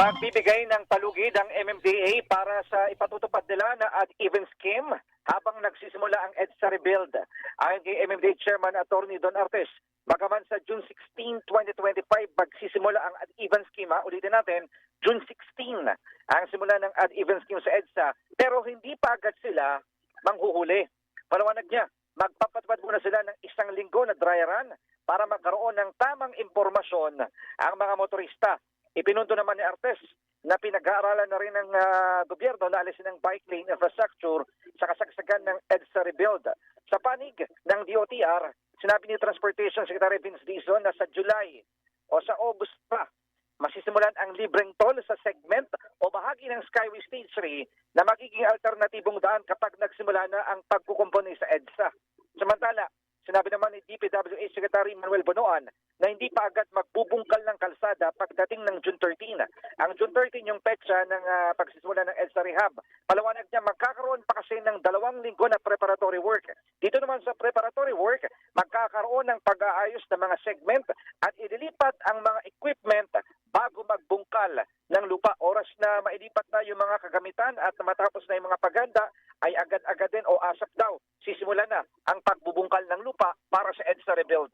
Magbibigay ng palugid ang MMDA para sa ipatutupad nila na ad-even scheme habang nagsisimula ang EDSA rebuild. Ayon kay MMDA Chairman Attorney Don Artes, bagaman sa June 16, 2025 magsisimula ang ad-even scheme, ha, ulitin natin, June 16 ang simula ng ad-even scheme sa EDSA, pero hindi pa agad sila manghuhuli. Palawanag niya, magpapatupad muna sila ng isang linggo na dry run para magkaroon ng tamang impormasyon ang mga motorista. Ipinundo naman ni Artes na pinag-aaralan na rin ng ah, gobyerno na alisin ng bike lane infrastructure sa kasagsagan ng EDSA rebuild. Sa panig ng DOTR, sinabi ni Transportation Secretary Vince Dizon na sa July o sa August pa masisimulan ang libreng toll sa segment o bahagi ng Skyway Stage 3 na magiging alternatibong daan kapag nagsimula na ang pagkukumpuni sa EDSA. Samantala, sinabi naman ni DPWH Secretary Manuel Bonoan na hindi pa agad magbubungkal ng kalsada pagdating ng June 13. Ang June 13 yung petsa ng ah, pagsisimula ng EDSA Rehab. Palawanag niya magkakaroon pa kasi ng dalawang linggo na preparatory work. Dito naman sa preparatory work, magkakaroon ng pag-aayos ng mga segment at ililipat ang mga equipment bago magbungkal ng lupa. Oras na mailipat na yung mga kagamitan at matapos na yung mga paganda, ay agad-agad din o asap daw. Sisimula na ang pagbubungkal ng lupa para sa EDSA rebuild.